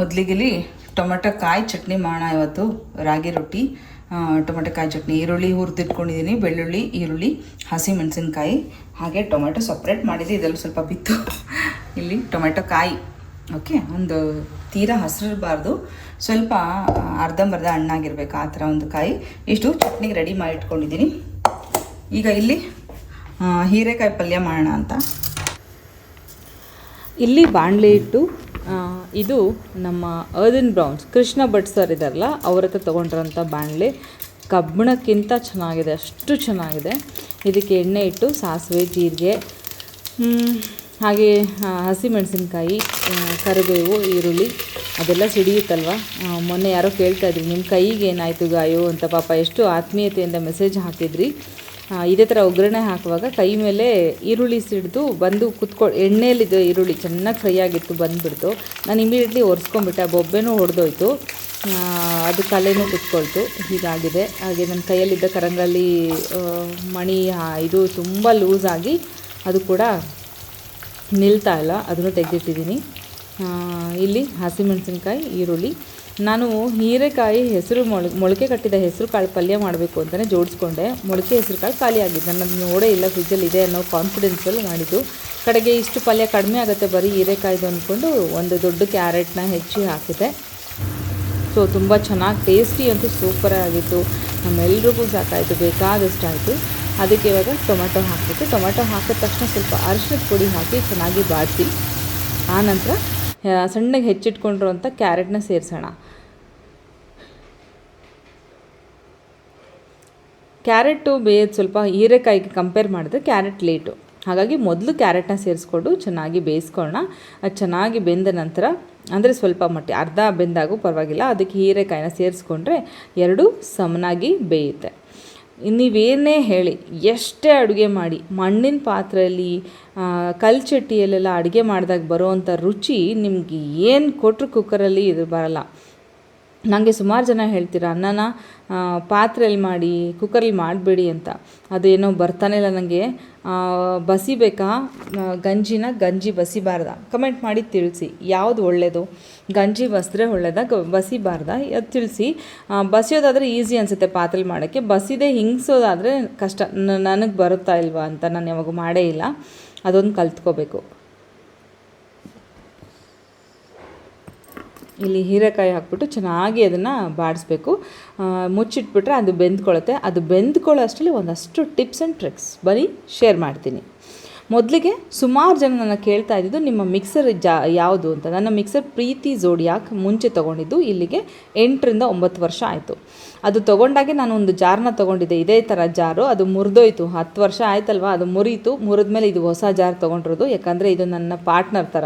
ಮೊದಲಿಗಿಲಿ tomato ಕಾಯಿ ಚಟ್ನಿ ಮಾಡೋಣ ಇವತ್ತು. ರಾಗಿ ರೊಟ್ಟಿ ಟೊಮೆಟೊ ಕಾಯಿ ಚಟ್ನಿ. ಈರುಳ್ಳಿ ಹುರಿದಿಟ್ಕೊಂಡಿದ್ದೀನಿ ಬೆಳ್ಳುಳ್ಳಿ, ಈರುಳ್ಳಿ, ಹಸಿ ಮೆಣಸಿನ್ಕಾಯಿ, ಹಾಗೆ ಟೊಮೆಟೊ ಸಪ್ರೇಟ್ ಮಾಡಿದ್ದೆ ಇದರಲ್ಲಿ ಸ್ವಲ್ಪ ಬಿತ್ತು. ಇಲ್ಲಿ ಟೊಮೆಟೊ ಕಾಯಿ. ಓಕೆ ಒಂದು ತೀರಾ ಹಸಿರಿರಬಾರ್ದು. ಸ್ವಲ್ಪ ಅರ್ಧಂಬರ್ಧ ಹಣ್ಣಾಗಿರ್ಬೇಕು ಆ ಥರ ಒಂದು ಕಾಯಿ. ಇಷ್ಟು ಚಟ್ನಿಗೆ ರೆಡಿ ಮಾಡಿ ಇಟ್ಕೊಂಡಿದ್ದೀನಿ ಈಗ ಇಲ್ಲಿ ಹೀರೆಕಾಯಿ ಪಲ್ಯ ಮಾಡೋಣ ಅಂತ. ಇಲ್ಲಿ ಬಾಣಲೆ ಇಟ್ಟು ಇದು ನಮ್ಮ ಅರ್ದನ್ ಬ್ರೌನ್ಸ್ ಕೃಷ್ಣ ಭಟ್ ಸರ್ ಇದಾರಲ್ಲ, ಅವ್ರ ಹತ್ರ ತೊಗೊಂಡಿರೋಂಥ ಬಾಣಲೆ. ಕಬ್ಬಣಕ್ಕಿಂತ ಚೆನ್ನಾಗಿದೆ, ಅಷ್ಟು ಚೆನ್ನಾಗಿದೆ. ಇದಕ್ಕೆ ಎಣ್ಣೆ ಇಟ್ಟು ಸಾಸಿವೆ, ಜೀರಿಗೆ ಹಾಗೆ ಹಸಿ ಹಸಿಮೆಣಸಿನ್ಕಾಯಿ ಕರಿಬೇವು, ಈರುಳ್ಳಿ, ಅದೆಲ್ಲ ಸಿಡಿಯುತ್ತಲ್ವ? ಮೊನ್ನೆ ಯಾರೋ ಕೇಳ್ತಾ ಇದ್ರಿ ನಿಮ್ಮ ಕೈಗೆ ಏನಾಯಿತು ಗಾಯೋ? ಅಂತ ಪಾಪ ಎಷ್ಟು ಆತ್ಮೀಯತೆಯಿಂದ ಮೆಸೇಜ್ ಹಾಕಿದ್ರಿ. ಇದೇ ಥರ ಒಗ್ಗರಣೆ ಹಾಕುವಾಗ ಕೈ ಮೇಲೆ ಈರುಳ್ಳಿ ಸಿಡಿದು ಬಂದು ಕುತ್ಕೊ, ಎಣ್ಣೆಯಲ್ಲಿದ್ದು ಈರುಳ್ಳಿ ಚೆನ್ನಾಗಿ ಫ್ರೈ ಆಗಿತ್ತು, ಬಂದುಬಿಡ್ತು. ನಾನು ಇಮಿಡಿಯೇಟ್ಲಿ ಒರೆಸ್ಕೊಂಬಿಟ್ಟೆ ಆ ಬೊಬ್ಬೆನೂ ಹೊಡೆದೋಯ್ತು ಅದು ಕಲೆನೂ ಕುತ್ಕೊಳ್ತು. ಹೀಗಾಗಿದೆ. ಹಾಗೆ ನನ್ನ ಕೈಯಲ್ಲಿದ್ದ ಕರಂಗಲ್ಲಿ ಮಣಿ ಇದು ತುಂಬ ಲೂಸ್ ಆಗಿ ಅದು ಕೂಡ ನಿಲ್ತಾ ಇಲ್ಲ. ಅದನ್ನು ತೆಗೆದಿಟ್ಟಿದ್ದೀನಿ. ಇಲ್ಲಿ ಹಸಿಮೆಣಸಿನ್ಕಾಯಿ, ಈರುಳ್ಳಿ. ನಾನು ಹೀರೆಕಾಯಿ ಹೆಸರು ಮೊಳ, ಮೊಳಕೆ ಕಟ್ಟಿದ ಹೆಸರು ಕಾಳು ಪಲ್ಯ ಮಾಡಬೇಕು ಅಂತಲೇ ಜೋಡಿಸ್ಕೊಂಡೆ. ಮೊಳಕೆ ಹೆಸರು ಕಾಳು ಖಾಲಿ ಆಗಿದೆ ನಾನು ಅದನ್ನ ನೋಡೇ ಇಲ್ಲ ಫ್ರಿಜ್ಜಲ್ಲಿ ಇದೆ ಅನ್ನೋ ಕಾನ್ಫಿಡೆನ್ಸಲ್ಲಿ ಮಾಡಿದ್ದು. ಕಡೆಗೆ ಇಷ್ಟು ಪಲ್ಯ ಕಡಿಮೆ ಆಗುತ್ತೆ ಬರೀ ಹೀರೆಕಾಯ್ದು ಅಂದ್ಕೊಂಡು ಒಂದು ದೊಡ್ಡ ಕ್ಯಾರೆಟ್ನ ಹೆಚ್ಚಿ ಹಾಕಿದೆ. ಸೊ ತುಂಬ ಚೆನ್ನಾಗಿ ಟೇಸ್ಟಿ ಅಂತೂ ಸೂಪರ್ ಆಗಿತ್ತು. ನಮ್ಮೆಲ್ರಿಗೂ ಸಾಕಾಯಿತು ಬೇಕಾದಷ್ಟು ಆಯಿತು ಅದಕ್ಕೆ ಇವಾಗ ಟೊಮೆಟೊ ಹಾಕಿತ್ತು ಟೊಮೆಟೊ ಹಾಕಿದ ತಕ್ಷಣ ಸ್ವಲ್ಪ ಅರಿಶಿನದ ಪುಡಿ ಹಾಕಿ ಚೆನ್ನಾಗಿ ಬಾಡಿಸಿ. ಆನಂತರ ಸಣ್ಣಗೆ ಹೆಚ್ಚಿಟ್ಕೊಂಡಿರುವಂಥ ಕ್ಯಾರೆಟ್ನ ಸೇರಿಸೋಣ. ಕ್ಯಾರೆಟು ಬೇಯೋದು ಸ್ವಲ್ಪ ಹೀರೆಕಾಯಿಗೆ ಕಂಪೇರ್ ಮಾಡಿದ್ರೆ ಕ್ಯಾರೆಟ್ ಲೇಟು ಹಾಗಾಗಿ ಮೊದಲು ಕ್ಯಾರೆಟ್ನ ಸೇರಿಸ್ಕೊಂಡು ಚೆನ್ನಾಗಿ ಬೇಯಿಸ್ಕೊಳ್ಳೋಣ. ಅದು ಚೆನ್ನಾಗಿ ಬೆಂದ ನಂತರ, ಅಂದರೆ ಸ್ವಲ್ಪ ಮಟ್ಟಿ, ಅರ್ಧ ಬೆಂದಾಗೂ ಪರವಾಗಿಲ್ಲ, ಅದಕ್ಕೆ ಹೀರೆಕಾಯಿನ ಸೇರಿಸ್ಕೊಂಡ್ರೆ ಎರಡು ಸಮನಾಗಿ ಬೇಯುತ್ತೆ. ನೀವೇನೇ ಹೇಳಿ, ಎಷ್ಟೇ ಅಡುಗೆ ಮಾಡಿ, ಮಣ್ಣಿನ ಪಾತ್ರೆಯಲ್ಲಿ ಕಲ್ಚಟ್ಟಿಯಲ್ಲೆಲ್ಲ ಅಡುಗೆ ಮಾಡಿದಾಗ ಬರೋವಂಥ ರುಚಿ ನಿಮಗೆ ಏನು ಕೊಟ್ಟರು ಕುಕ್ಕರಲ್ಲಿ ಇದು ಬರಲ್ಲ. ನನಗೆ ಸುಮಾರು ಜನ ಹೇಳ್ತೀರ ಅನ್ನನ ಪಾತ್ರೆಯಲ್ಲಿ ಮಾಡಿ ಕುಕ್ಕರಲ್ಲಿ ಮಾಡಬೇಡಿ ಅಂತ. ಅದೇನೋ ಬರ್ತಾನೆ ಇಲ್ಲ ನನಗೆ ಬಸಿಬೇಕಾ ಗಂಜಿನ ಗಂಜಿ ಬಸಿಬಾರ್ದ ಕಮೆಂಟ್ ಮಾಡಿ ತಿಳಿಸಿ, ಯಾವುದು ಒಳ್ಳೆಯದು ಗಂಜಿ ಬಸಿದ್ರೆ ಒಳ್ಳೆಯದ ಬಸಿಬಾರ್ದ ಅದು ತಿಳಿಸಿ. ಬಸಿಯೋದಾದರೆ ಈಸಿ ಅನಿಸುತ್ತೆ ಪಾತ್ರೆಲಿ ಮಾಡೋಕ್ಕೆ. ಬಸಿದೆ ಹಿಂಗ್ಸೋದಾದರೆ ಕಷ್ಟ. ನನಗೆ ಬರುತ್ತಾ ಇಲ್ವಾ ಅಂತ ನಾನು ಯಾವಾಗ ಮಾಡೇ ಇಲ್ಲ. ಅದೊಂದು ಕಲ್ತ್ಕೋಬೇಕು. ಇಲ್ಲಿ ಹೀರೆಕಾಯಿ ಹಾಕ್ಬಿಟ್ಟು ಚೆನ್ನಾಗಿ ಅದನ್ನು ಬಾಡಿಸ್ಬೇಕು. ಮುಚ್ಚಿಟ್ಬಿಟ್ರೆ ಅದು ಬೆಂದ್ಕೊಳ್ಳುತ್ತೆ. ಅದು ಬೆಂದ್ಕೊಳ್ಳೋ ಅಷ್ಟರಲ್ಲಿ ಒಂದಷ್ಟು ಟಿಪ್ಸ್ ಆ್ಯಂಡ್ ಟ್ರಿಕ್ಸ್. ಬರೀ ಶೇರ್ ಮಾಡ್ತೀನಿ. ಮೊದಲಿಗೆ ಸುಮಾರು ಜನ ನನ್ನ ಕೇಳ್ತಾ ಇದ್ದಿದ್ದು ನಿಮ್ಮ ಮಿಕ್ಸರ್ ಜಾ, ಯಾವುದು ಅಂತ. ನನ್ನ ಮಿಕ್ಸರ್ ಪ್ರೀತಿ ಜೋಡಿಯಾಕ್ ಮುಂಚೆ ತೊಗೊಂಡಿದ್ದು ಇಲ್ಲಿಗೆ ಎಂಟರಿಂದ ಒಂಬತ್ತು ವರ್ಷ ಆಯಿತು. ಅದು ತೊಗೊಂಡಾಗೆ ನಾನು ಒಂದು ಜಾರ್ನ ತೊಗೊಂಡಿದ್ದೆ. ಇದೇ ಥರ ಜಾರು. ಅದು ಮುರಿದೋಯ್ತು. ಹತ್ತು ವರ್ಷ ಆಯ್ತಲ್ವ? ಅದು ಮುರಿಯಿತು ಮುರಿದ್ಮೇಲೆ ಇದು ಹೊಸ ಜಾರ್ ತೊಗೊಂಡಿರೋದು. ಯಾಕಂದರೆ ಇದು ನನ್ನ ಪಾರ್ಟ್ನರ್ ಥರ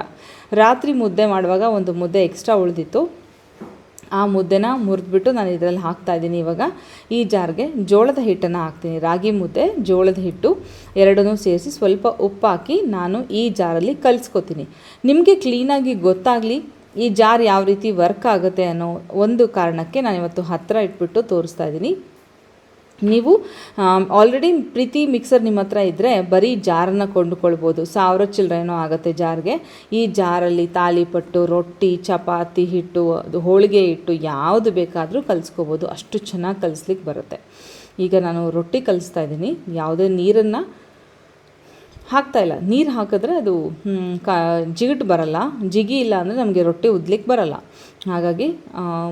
ರಾತ್ರಿ ಮುದ್ದೆ ಮಾಡುವಾಗ ಒಂದು ಮುದ್ದೆ ಎಕ್ಸ್ಟ್ರಾ ಉಳಿದಿತ್ತು. ಆ ಮುದ್ದೆನ ಮುರಿದ್ಬಿಟ್ಟು ನಾನು ಇದರಲ್ಲಿ ಹಾಕ್ತಾ ಇದ್ದೀನಿ ಇವಾಗ. ಈ ಜಾರ್ಗೆ ಜೋಳದ ಹಿಟ್ಟನ್ನು ಹಾಕ್ತೀನಿ. ರಾಗಿ ಮುದ್ದೆ, ಜೋಳದ ಹಿಟ್ಟು ಎರಡನ್ನೂ ಸೇರಿಸಿ ಸ್ವಲ್ಪ ಉಪ್ಪು ಹಾಕಿ ನಾನು ಈ ಜಾರಲ್ಲಿ ಕಲಿಸ್ಕೊತೀನಿ. ನಿಮಗೆ ಕ್ಲೀನಾಗಿ ಗೊತ್ತಾಗಲಿ ಈ ಜಾರ್ ಯಾವ ರೀತಿ ವರ್ಕ್ ಆಗುತ್ತೆ ಅನ್ನೋ ಒಂದು ಕಾರಣಕ್ಕೆ ನಾನು ಇವತ್ತು ಹತ್ತಿರ ಇಟ್ಬಿಟ್ಟು ತೋರಿಸ್ತಾ ಇದ್ದೀನಿ. ನೀವು ಆಲ್ರೆಡಿ ಪ್ರೀತಿ ಮಿಕ್ಸರ್ ನಿಮ್ಮ ಹತ್ರ ಇದ್ದರೆ ಬರೀ ಜಾರನ್ನ ಕೊಂಡುಕೊಳ್ಬೋದು. ಸಾವಿರ ಚಿಲ್ಲರೆನೋ ಆಗುತ್ತೆ ಜಾರ್ಗೆ. ಈ ಜಾರಲ್ಲಿ ತಾಲಿಪಟ್ಟು, ರೊಟ್ಟಿ, ಚಪಾತಿ ಹಿಟ್ಟು, ಅದು ಹೋಳಿಗೆ ಹಿಟ್ಟು ಯಾವುದು ಬೇಕಾದರೂ ಕಲಿಸ್ಕೋಬೋದು. ಅಷ್ಟು ಚೆನ್ನಾಗಿ ಕಲಿಸ್ಲಿಕ್ಕೆ ಬರುತ್ತೆ. ಈಗ ನಾನು ರೊಟ್ಟಿ ಕಲಿಸ್ತಾ ಇದ್ದೀನಿ. ಯಾವುದೇ ನೀರನ್ನು ಹಾಕ್ತಾ ಇಲ್ಲ. ನೀರು ಹಾಕಿದ್ರೆ ಅದು ಕ, ಜಿಗಿಟ್ ಬರಲ್ಲ. ಜಿಗಿ ಇಲ್ಲ ಅಂದರೆ ನಮಗೆ ರೊಟ್ಟಿ ಉದ್ಲಿಕ್ಕೆ ಬರಲ್ಲ. ಹಾಗಾಗಿ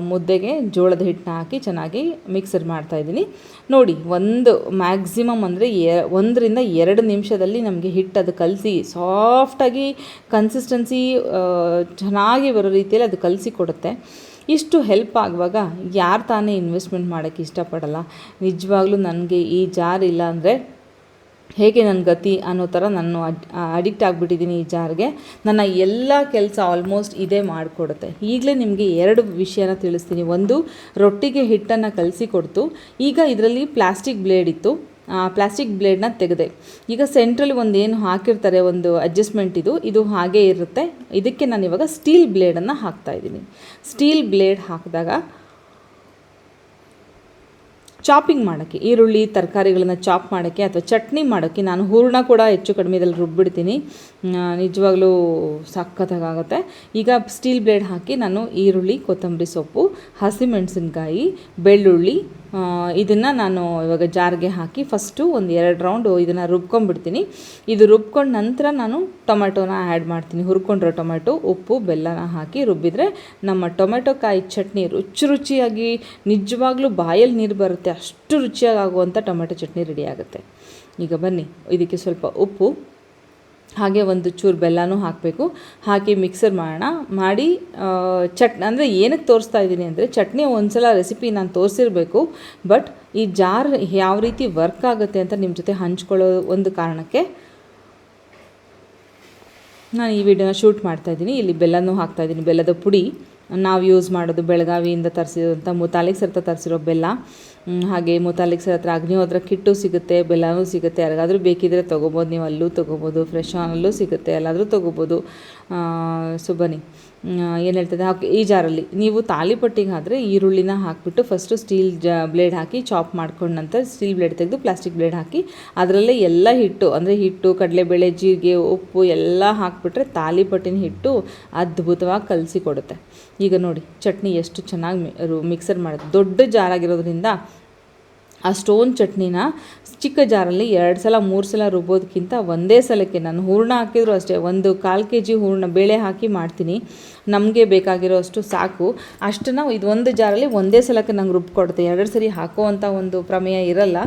ಮುದ್ದೆಗೆ ಜೋಳದ ಹಿಟ್ಟನ್ನ ಹಾಕಿ ಚೆನ್ನಾಗಿ ಮಿಕ್ಸರ್ ಮಾಡ್ತಾಯಿದ್ದೀನಿ ನೋಡಿ, ಒಂದು ಮ್ಯಾಕ್ಸಿಮಮ್ ಅಂದರೆ ಎ, ಒಂದರಿಂದ ಎರಡು ನಿಮಿಷದಲ್ಲಿ ನಮಗೆ ಹಿಟ್ಟು ಅದು ಕಲಸಿ ಸಾಫ್ಟಾಗಿ ಕನ್ಸಿಸ್ಟೆನ್ಸಿ ಚೆನ್ನಾಗಿ ಬರೋ ರೀತಿಯಲ್ಲಿ ಅದು ಕಲಸಿ ಕೊಡುತ್ತೆ. ಇಷ್ಟು ಹೆಲ್ಪ್ ಆಗುವಾಗ ಯಾರು ತಾನೇ ಇನ್ವೆಸ್ಟ್ಮೆಂಟ್ ಮಾಡೋಕ್ಕೆ ಇಷ್ಟಪಡಲ್ಲ. ನಿಜವಾಗ್ಲೂ ನನಗೆ ಈ ಜಾರ್ ಇಲ್ಲ ಅಂದರೆ ಹೇಗೆ ನನ್ನ ಗತಿ ಅನ್ನೋ ಥರ ನಾನು ಅಡಿಕ್ಟ್ ಆಗಿಬಿಟ್ಟಿದ್ದೀನಿ ಈ ಜಾರ್ಗೆ. ನನ್ನ ಎಲ್ಲ ಕೆಲಸ ಆಲ್ಮೋಸ್ಟ್ ಇದೇ ಮಾಡಿಕೊಡುತ್ತೆ. ಈಗಲೇ ನಿಮಗೆ ಎರಡು ವಿಷಯನ ತಿಳಿಸ್ತೀನಿ. ಒಂದು, ರೊಟ್ಟಿಗೆ ಹಿಟ್ಟನ್ನು ಕಲಸಿ ಕೊಡ್ತು. ಈಗ ಇದರಲ್ಲಿ ಪ್ಲಾಸ್ಟಿಕ್ ಬ್ಲೇಡ್ ಇತ್ತು. ಪ್ಲಾಸ್ಟಿಕ್ ಬ್ಲೇಡ್ನ ತೆಗೆದೆ. ಈಗ ಸೆಂಟ್ರಲ್ಲಿ ಒಂದು ಏನು ಹಾಕಿರ್ತಾರೆ, ಒಂದು ಅಡ್ಜಸ್ಟ್ಮೆಂಟ್ ಇದು ಇದು ಹಾಗೇ ಇರುತ್ತೆ. ಇದಕ್ಕೆ ನಾನು ಇವಾಗ ಸ್ಟೀಲ್ ಬ್ಲೇಡನ್ನು ಹಾಕ್ತಾ ಇದ್ದೀನಿ ಸ್ಟೀಲ್ ಬ್ಲೇಡ್ ಹಾಕಿದಾಗ ಚಾಪಿಂಗ್ ಮಾಡೋಕ್ಕೆ, ಈರುಳ್ಳಿ, ತರಕಾರಿಗಳನ್ನು ಚಾಪ್ ಮಾಡೋಕ್ಕೆ ಅಥವಾ ಚಟ್ನಿ ಮಾಡೋಕ್ಕೆ ನಾನು ಹೂರಣ ಕೂಡ ಹೆಚ್ಚು ಕಡಿಮೆ ಇದರಲ್ಲಿ ರುಬ್ಬಿಡ್ತೀನಿ. ನಿಜವಾಗ್ಲೂ ಸಖತ್ತಾಗುತ್ತೆ ಈಗ ಸ್ಟೀಲ್ ಬ್ಲೇಡ್ ಹಾಕಿ ನಾನು ಈರುಳ್ಳಿ, ಕೊತ್ತಂಬರಿ ಸೊಪ್ಪು, ಹಸಿಮೆಣಸಿನ್ಕಾಯಿ, ಬೆಳ್ಳುಳ್ಳಿ ಇದನ್ನು ನಾನು ಇವಾಗ ಜಾರ್ಗೆ ಹಾಕಿ ಫಸ್ಟು ಒಂದು ಎರಡು ರೌಂಡು ಇದನ್ನು ರುಬ್ಕೊಂಡ್ಬಿಡ್ತೀನಿ. ಇದು ರುಬ್ಕೊಂಡ ನಂತರ ನಾನು ಟೊಮೆಟೊನ ಆ್ಯಡ್ ಮಾಡ್ತೀನಿ. ಹುರ್ಕೊಂಡಿರೋ ಟೊಮೆಟೊ ಉಪ್ಪು, ಬೆಲ್ಲನ ಹಾಕಿ ರುಬ್ಬಿದರೆ ನಮ್ಮ ಟೊಮೆಟೊ ಕಾಯಿ ಚಟ್ನಿ ರುಚಿ ರುಚಿಯಾಗಿ, ನಿಜವಾಗ್ಲೂ ಬಾಯಲ್ಲಿ ನೀರು ಬರುತ್ತೆ, ಅಷ್ಟು ರುಚಿಯಾಗಿ ಆಗುವಂಥ ಟೊಮೆಟೊ ಚಟ್ನಿ ರೆಡಿ ಆಗುತ್ತೆ. ಈಗ ಬನ್ನಿ, ಇದಕ್ಕೆ ಸ್ವಲ್ಪ ಉಪ್ಪು ಹಾಗೆ ಒಂದು ಚೂರು ಬೆಲ್ಲನೂ ಹಾಕಬೇಕು. ಹಾಕಿ ಮಿಕ್ಸರ್ ಮಾಡೋಣ. ಮಾಡಿ ಚಟ್, ಅಂದರೆ ಏನಕ್ಕೆ ತೋರಿಸ್ತಾ ಇದ್ದೀನಿ ಅಂದರೆ ಚಟ್ನಿ ಒಂದ್ಸಲ ರೆಸಿಪಿ ನಾನು ತೋರಿಸಿರಬೇಕು ಬಟ್ ಈ ಜಾರ್ ಯಾವ ರೀತಿ ವರ್ಕ್ ಆಗುತ್ತೆ ಅಂತ ನಿಮ್ಮ ಜೊತೆ ಹಂಚ್ಕೊಳ್ಳೋ ಒಂದು ಕಾರಣಕ್ಕೆ ನಾನು ಈ ವಿಡಿಯೋನ ಶೂಟ್ ಮಾಡ್ತಾಯಿದ್ದೀನಿ ಇಲ್ಲಿ ಬೆಲ್ಲನೂ ಹಾಕ್ತಾ ಇದ್ದೀನಿ. ಬೆಲ್ಲದ ಪುಡಿ. ನಾವು ಯೂಸ್ ಮಾಡೋದು, ಬೆಳಗಾವಿಯಿಂದ ತರಿಸಿರೋಂಥ ಮುತಾಲಿಕ್ ಸರ್ ಹತ್ರ ತರಿಸಿರೋ ಬೆಲ್ಲ. ಹಾಗೆ ಮುತಾಲಿಕ್ ಸರ್ ಹತ್ರ ಅಗ್ನಿಹೋತ್ರ ಕಿಟ್ಟು ಸಿಗುತ್ತೆ, ಬೆಲ್ಲನೂ ಸಿಗುತ್ತೆ. ಯಾರಿಗಾದರೂ ಬೇಕಿದ್ರೆ ತೊಗೋಬೋದು, ನೀವು ಅಲ್ಲೂ ತೊಗೋಬೋದು ಫ್ರೆಶ್ ಆನಲ್ಲೂ ಸಿಗುತ್ತೆ, ಎಲ್ಲಾದರೂ ತೊಗೋಬೋದು. ಸೊ ಬನ್ನಿ. ಏನು ಹೇಳ್ತದೆ ಹಾಕಿ ಈ ಜಾರಲ್ಲಿ ನೀವು ತಾಲಿಪಟ್ಟಿಗೆ ಆದರೆ ಈರುಳ್ಳಿನ ಹಾಕಿಬಿಟ್ಟು ಫಸ್ಟು ಸ್ಟೀಲ್ ಜ ಬ್ಲೇಡ್ ಹಾಕಿ ಚಾಪ್ ಮಾಡ್ಕೊಂಡು ನಂತರ ಸ್ಟೀಲ್ ಬ್ಲೇಡ್ ತೆಗೆದು ಪ್ಲಾಸ್ಟಿಕ್ ಬ್ಲೇಡ್ ಹಾಕಿ ಅದರಲ್ಲೇ ಎಲ್ಲ ಹಿಟ್ಟು, ಅಂದರೆ ಹಿಟ್ಟು, ಕಡಲೆಬೇಳೆ, ಜೀರಿಗೆ, ಉಪ್ಪು ಎಲ್ಲ ಹಾಕಿಬಿಟ್ರೆ ತಾಲಿಪಟ್ಟಿನ ಹಿಟ್ಟು ಅದ್ಭುತವಾಗಿ ಕಲಸಿ ಕೊಡುತ್ತೆ. ಈಗ ನೋಡಿ, ಚಟ್ನಿ ಎಷ್ಟು ಚೆನ್ನಾಗಿ ಮಿಕ್ಸರ್ ಮಾಡೋದು. ದೊಡ್ಡ ಜಾರಾಗಿರೋದ್ರಿಂದ ಆ ಸ್ಟೋನ್ ಚಟ್ನಿನ ಚಿಕ್ಕ ಜಾರಲ್ಲಿ ಎರಡು ಸಲ, ಮೂರು ಸಲ ರುಬ್ಬೋದಕ್ಕಿಂತ ಒಂದೇ ಸಲಕ್ಕೆ ನಾನು ಹೂರಣ ಹಾಕಿದ್ರು ಅಷ್ಟೇ. ಒಂದು ಕಾಲು ಕೆ ಜಿ ಹೂರಣ ಬೇಳೆ ಹಾಕಿ ಮಾಡ್ತೀನಿ. ನಮಗೆ ಬೇಕಾಗಿರೋ ಅಷ್ಟು ಸಾಕು ಅಷ್ಟನ್ನು ಇದು ಒಂದು ಜಾರಲ್ಲಿ ಒಂದೇ ಸಲಕ್ಕೆ ನಂಗೆ ರುಬ್ಕೊಡುತ್ತೆ. ಎರಡು ಸರಿ ಹಾಕೋವಂಥ ಒಂದು ಪ್ರಮೇಯ ಇರಲ್ಲ.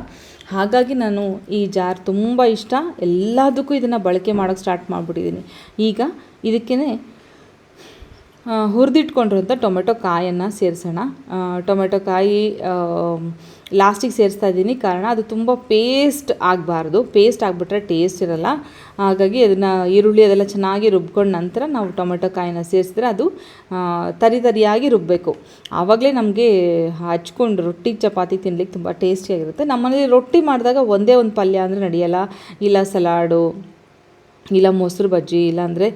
ಹಾಗಾಗಿ ನಾನು ಈ ಜಾರ್ ತುಂಬ ಇಷ್ಟ. ಎಲ್ಲದಕ್ಕೂ ಇದನ್ನು ಬಳಕೆ ಮಾಡೋಕ್ಕೆ ಸ್ಟಾರ್ಟ್ ಮಾಡಿಬಿಟ್ಟಿದ್ದೀನಿ ಈಗ ಇದಕ್ಕೇ ಹುರಿದಿಟ್ಕೊಂಡಿರೋಂಥ ಟೊಮೆಟೊ ಕಾಯನ್ನು ಸೇರಿಸೋಣ. ಟೊಮೆಟೊ ಕಾಯಿ ಲಾಸ್ಟಿಗೆ ಸೇರಿಸ್ತಾ ಇದ್ದೀನಿ. ಕಾರಣ ಅದು ತುಂಬ ಪೇಸ್ಟ್ ಆಗಬಾರ್ದು. ಪೇಸ್ಟ್ ಆಗಿಬಿಟ್ರೆ ಟೇಸ್ಟ್ ಇರಲ್ಲ. ಹಾಗಾಗಿ ಅದನ್ನು ಈರುಳ್ಳಿ ಅದೆಲ್ಲ ಚೆನ್ನಾಗಿ ರುಬ್ಕೊಂಡ ನಂತರ ನಾವು ಟೊಮೆಟೊ ಕಾಯಿನ ಸೇರಿಸಿದ್ರೆ ಅದು ತರಿ ತರಿಯಾಗಿ ರುಬ್ಬಬೇಕು ಆವಾಗಲೇ ನಮಗೆ ಹಚ್ಕೊಂಡು ರೊಟ್ಟಿ ಚಪಾತಿ ತಿನ್ಲಿಕ್ಕೆ ತುಂಬ ಟೇಸ್ಟಿಯಾಗಿರುತ್ತೆ ನಮ್ಮನೇಲಿ ರೊಟ್ಟಿ ಮಾಡಿದಾಗ ಒಂದೇ ಒಂದು ಪಲ್ಯ ಅಂದರೆ ನಡೆಯಲ್ಲ. ಇಲ್ಲ ಸಲಾಡು. ಇಲ್ಲ ಮೊಸರು ಬಜ್ಜಿ ಇಲ್ಲಾಂದರೆ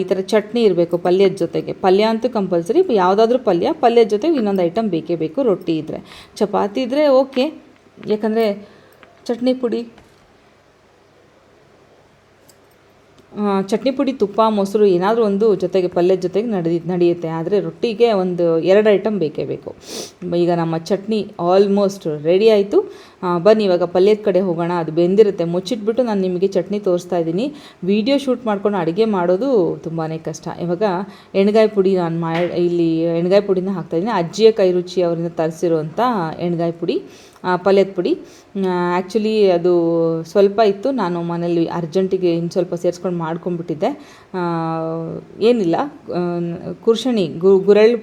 ಈ ಥರ ಚಟ್ನಿ ಇರಬೇಕು ಪಲ್ಯದ ಜೊತೆಗೆ. ಪಲ್ಯ ಅಂತೂ ಕಂಪಲ್ಸರಿ ಯಾವುದಾದ್ರೂ ಪಲ್ಯ, ಪಲ್ಯದ ಜೊತೆಗೆ ಇನ್ನೊಂದು ಐಟಮ್ ಬೇಕೇ ಬೇಕು, ರೊಟ್ಟಿ ಇದ್ದರೆ ಚಪಾತಿ ಇದ್ದರೆ ಓಕೆ, ಯಾಕಂದರೆ ಚಟ್ನಿ ಪುಡಿ. ಚಟ್ನಿ ಪುಡಿ, ತುಪ್ಪ, ಮೊಸರು ಏನಾದರೂ ಒಂದು ಜೊತೆಗೆ, ಪಲ್ಯದ ಜೊತೆಗೆ ನಡೆದಿ ನಡೆಯುತ್ತೆ. ಆದರೆ ರೊಟ್ಟಿಗೆ ಒಂದು ಎರಡು ಐಟಮ್ ಬೇಕೇ ಬೇಕು. ಈಗ ನಮ್ಮ ಚಟ್ನಿ ಆಲ್ಮೋಸ್ಟ್ ರೆಡಿ ಆಯಿತು. ಬನ್ನಿ, ಇವಾಗ ಪಲ್ಯದ ಕಡೆ ಹೋಗೋಣ. ಅದು ಬೆಂದಿರುತ್ತೆ. ಮುಚ್ಚಿಟ್ಬಿಟ್ಟು ನಾನು ನಿಮಗೆ ಚಟ್ನಿ ತೋರಿಸ್ತಾ ಇದ್ದೀನಿ. ವಿಡಿಯೋ ಶೂಟ್ ಮಾಡ್ಕೊಂಡು ಅಡುಗೆ ಮಾಡೋದು ತುಂಬಾ ಕಷ್ಟ. ಇವಾಗ ಎಣ್ಗಾಯಿ ಪುಡಿ ನಾನು ಮಾ, ಇಲ್ಲಿ ಎಣ್ಗಾಯಿ ಪುಡಿನ ಹಾಕ್ತಾಯಿದ್ದೀನಿ ಅಜ್ಜಿಯ ಕೈ ರುಚಿ ಅವರಿಂದ ತರಿಸಿರುವಂಥ ಎಣ್ಗಾಯಿ ಪುಡಿ ಪಲ್ಯದ ಪುಡಿ. ಆ್ಯಕ್ಚುಲಿ ಅದು ಸ್ವಲ್ಪ ಇತ್ತು. ನಾನು ಮನೇಲಿ ಅರ್ಜೆಂಟಿಗೆ ಇನ್ನು ಸ್ವಲ್ಪ ಸೇರಿಸ್ಕೊಂಡು ಮಾಡ್ಕೊಂಡ್ಬಿಟ್ಟಿದ್ದೆ. ಏನಿಲ್ಲ. ಕುರ್ಷಣಿ ಗು ಗುರಳ್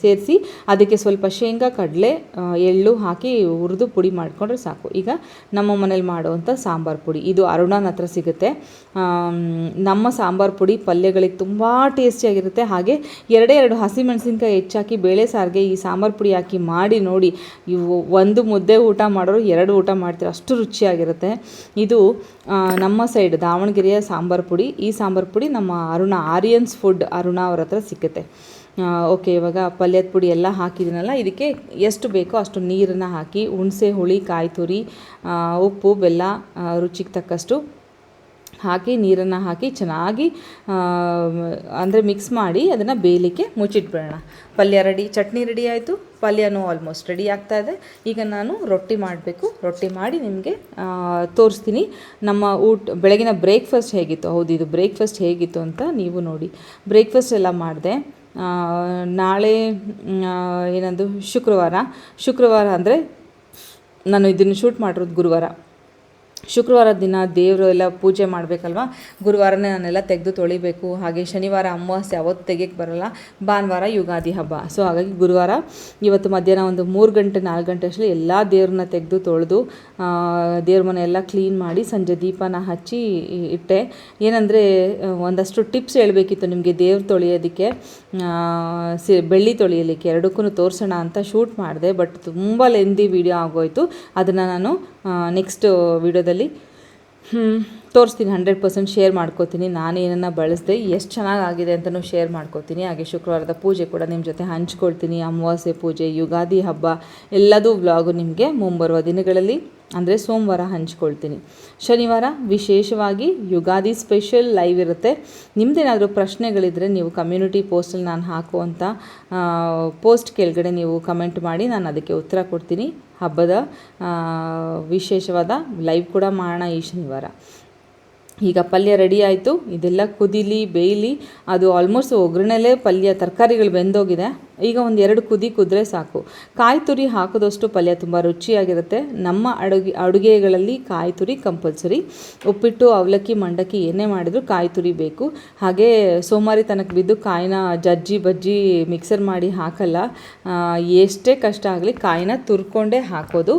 ಸೇರಿಸಿ ಅದಕ್ಕೆ ಸ್ವಲ್ಪ ಶೇಂಗಾ, ಕಡಲೆ ಎಳ್ಳು ಹಾಕಿ ಹುರಿದು ಮಾಡಿಕೊಂಡ್ರೆ ಸಾಕು. ಈಗ ನಮ್ಮ ಮನೇಲಿ ಮಾಡುವಂಥ ಸಾಂಬಾರು ಪುಡಿ. ಇದು ಅರುಣನ ಹತ್ರ ಸಿಗುತ್ತೆ. ನಮ್ಮ ಸಾಂಬಾರು ಪುಡಿ ಪಲ್ಯಗಳಿಗೆ ತುಂಬ ಟೇಸ್ಟಿಯಾಗಿರುತ್ತೆ ಹಾಗೆ ಎರಡೇ ಎರಡು ಹಸಿಮೆಣಸಿನ್ಕಾಯಿ ಹೆಚ್ಚಾಕಿ ಬೇಳೆ ಸಾರಿಗೆ ಈ ಸಾಂಬಾರು ಪುಡಿ ಹಾಕಿ ಮಾಡಿ ನೋಡಿ. ಇವು ಒಂದು ಮುದ್ದೆ ಊಟ ಮಾಡೋರು ಎರಡು ಊಟ ಮಾಡ್ತೀರ. ಅಷ್ಟು ರುಚಿಯಾಗಿರುತ್ತೆ. ಇದು ನಮ್ಮ ಸೈಡ್ ದಾವಣಗೆರೆಯ ಸಾಂಬಾರು ಪುಡಿ. ಈ ಸಾಂಬಾರು ಪುಡಿ ನಮ್ಮ ಅರುಣ ಆರಿಯನ್ಸ್ ಫುಡ್ ಅರುಣ ಅವ್ರ ಹತ್ರ ಸಿಕ್ಕುತ್ತೆ. ಓಕೆ, ಇವಾಗ ಪಲ್ಯದ ಪುಡಿ ಎಲ್ಲ ಹಾಕಿದ್ದೀನಲ್ಲ, ಇದಕ್ಕೆ ಎಷ್ಟು ಬೇಕೋ ಅಷ್ಟು ನೀರನ್ನು ಹಾಕಿ ಹುಣಸೆ, ಹುಳಿ ಕಾಯಿ ತುರಿ ಉಪ್ಪು, ಬೆಲ್ಲ ರುಚಿಗೆ ತಕ್ಕಷ್ಟು ಹಾಕಿ ನೀರನ್ನು ಹಾಕಿ ಚೆನ್ನಾಗಿ ಅಂದರೆ ಮಿಕ್ಸ್ ಮಾಡಿ ಅದನ್ನು ಬೇಯಲಿಕ್ಕೆ ಮುಚ್ಚಿಟ್ಬಿಡೋಣ. ಪಲ್ಯ ರೆಡಿ ಚಟ್ನಿ ರೆಡಿ ಆಯಿತು, ಪಲ್ಯನೂ ಆಲ್ಮೋಸ್ಟ್ ರೆಡಿ ಆಗ್ತಾ ಇದೆ. ಈಗ ನಾನು ರೊಟ್ಟಿ ಮಾಡಬೇಕು. ರೊಟ್ಟಿ ಮಾಡಿ ನಿಮಗೆ ತೋರಿಸ್ತೀನಿ. ನಮ್ಮ ಊಟ, ಬೆಳಗಿನ ಬ್ರೇಕ್ಫಾಸ್ಟ್ ಹೇಗಿತ್ತು? ಹೌದು, ಇದು ಬ್ರೇಕ್ಫಾಸ್ಟ್ ಹೇಗಿತ್ತು ಅಂತ ನೀವು ನೋಡಿ. ಬ್ರೇಕ್ಫಾಸ್ಟ್ ಎಲ್ಲ ಮಾಡಿದೆ. ನಾಳೆ ಏನಂದು, ಶುಕ್ರವಾರ. ಶುಕ್ರವಾರ ಅಂದರೆ ನಾನು ಇದನ್ನು ಶೂಟ್ ಮಾಡಿರೋದು ಗುರುವಾರ. ಶುಕ್ರವಾರ ದಿನ ದೇವರು ಎಲ್ಲ ಪೂಜೆ ಮಾಡಬೇಕಲ್ವ? ಗುರುವಾರನೇ ನಾನೆಲ್ಲ ತೆಗೆದು ತೊಳಿಬೇಕು. ಹಾಗೆ ಶನಿವಾರ ಅಮಾವಾಸ್ಯೆ ಅವತ್ತು ತೆಗಿಯಕ್ಕೆ ಬರಲ್ಲ. ಭಾನುವಾರ ಯುಗಾದಿ ಹಬ್ಬ. ಸೊ ಹಾಗಾಗಿ ಗುರುವಾರ ಇವತ್ತು ಮಧ್ಯಾಹ್ನ ಒಂದು ಮೂರು ಗಂಟೆ, ನಾಲ್ಕು ಗಂಟೆ ಅಷ್ಟೇ ಎಲ್ಲ ದೇವ್ರನ್ನ ತೆಗೆದು ತೊಳೆದು ದೇವ್ರ ಮನೆ ಎಲ್ಲ ಕ್ಲೀನ್ ಮಾಡಿ ಸಂಜೆ ದೀಪನ ಹಚ್ಚಿ ಇಟ್ಟೆ. ಏನಂದರೆ, ಒಂದಷ್ಟು ಟಿಪ್ಸ್ ಹೇಳಬೇಕಿತ್ತು ನಿಮಗೆ ದೇವ್ರು ತೊಳೆಯೋದಕ್ಕೆ. ಸಿ, ಬೆಳ್ಳಿ ತೊಳೆಯಲಿಕ್ಕೆ ಎರಡಕ್ಕೂ ತೋರಿಸೋಣ ಅಂತ ಶೂಟ್ ಮಾಡಿದೆ, ಬಟ್ ತುಂಬ ಲೆಂದಿ ವಿಡಿಯೋ ಆಗೋಯಿತು. ಅದನ್ನು ನಾನು ನೆಕ್ಸ್ಟ್ ವಿಡಿಯೋದಲ್ಲಿ ಹ್ಞೂ ತೋರಿಸ್ತೀನಿ ಹಂಡ್ರೆಡ್ ಪರ್ಸೆಂಟ್ ಶೇರ್ ಮಾಡ್ಕೋತೀನಿ. ನಾನು ಏನನ್ನ ಬಳಸಿದೆ ಎಷ್ಟು ಚೆನ್ನಾಗಾಗಿದೆ ಅಂತಲೂ ಶೇರ್ ಮಾಡ್ಕೋತೀನಿ. ಹಾಗೆ ಶುಕ್ರವಾರದ ಪೂಜೆ ಕೂಡ ನಿಮ್ಮ ಜೊತೆ ಹಂಚ್ಕೊಳ್ತೀನಿ. ಅಮಾವಾಸ್ಯೆ ಪೂಜೆ, ಯುಗಾದಿ ಹಬ್ಬ, ಎಲ್ಲದೂ ವ್ಲಾಗು ನಿಮಗೆ ಮುಂಬರುವ ದಿನಗಳಲ್ಲಿ, ಅಂದರೆ ಸೋಮವಾರ ಹಂಚ್ಕೊಳ್ತೀನಿ. ಶನಿವಾರ ವಿಶೇಷವಾಗಿ ಯುಗಾದಿ ಸ್ಪೆಷಲ್ ಲೈವ್ ಇರುತ್ತೆ. ನಿಮ್ಮದೇನಾದರೂ ಪ್ರಶ್ನೆಗಳಿದ್ದರೆ ನೀವು ಕಮ್ಯುನಿಟಿ ಪೋಸ್ಟಲ್ಲಿ ನಾನು ಹಾಕುವಂಥ ಪೋಸ್ಟ್ ಕೆಳಗಡೆ ನೀವು ಕಮೆಂಟ್ ಮಾಡಿ, ನಾನು ಅದಕ್ಕೆ ಉತ್ತರ ಕೊಡ್ತೀನಿ. ಹಬ್ಬದ ವಿಶೇಷವಾದ ಲೈವ್ ಕೂಡ ಮಾಡೋಣ ಈ ಶನಿವಾರ. ಈಗ ಪಲ್ಯ ರೆಡಿ ಆಯಿತು. ಇದೆಲ್ಲ ಕುದಿಲಿ, ಬೇಯಲಿ, ಅದು ಆಲ್ಮೋಸ್ಟ್ ಒಗ್ಗರಣೆಲೇ ಪಲ್ಯ, ತರಕಾರಿಗಳು ಬೆಂದೋಗಿದೆ. ಈಗ ಒಂದು ಎರಡು ಕುದಿ ಕುದ್ರೆ ಸಾಕು. ಕಾಯಿ ತುರಿ ಹಾಕೋದಷ್ಟು ಪಲ್ಯ ತುಂಬ ರುಚಿಯಾಗಿರುತ್ತೆ. ನಮ್ಮ ಅಡುಗೆ, ಅಡುಗೆಗಳಲ್ಲಿ ಕಾಯಿ ತುರಿ ಕಂಪಲ್ಸರಿ ಉಪ್ಪಿಟ್ಟು, ಅವಲಕ್ಕಿ, ಮಂಡಕ್ಕಿ ಏನೇ ಮಾಡಿದರೂ ಕಾಯಿ ತುರಿ ಬೇಕು. ಹಾಗೆ ಸೋಮಾರಿ ತನಕ ಬಿದ್ದು ಕಾಯಿನ ಜಜ್ಜಿ ಬಜ್ಜಿ ಮಿಕ್ಸರ್ ಮಾಡಿ ಹಾಕಲ್ಲ. ಎಷ್ಟೇ ಕಷ್ಟ ಆಗಲಿ ಕಾಯಿನ ತುರ್ಕೊಂಡೇ ಹಾಕೋದು.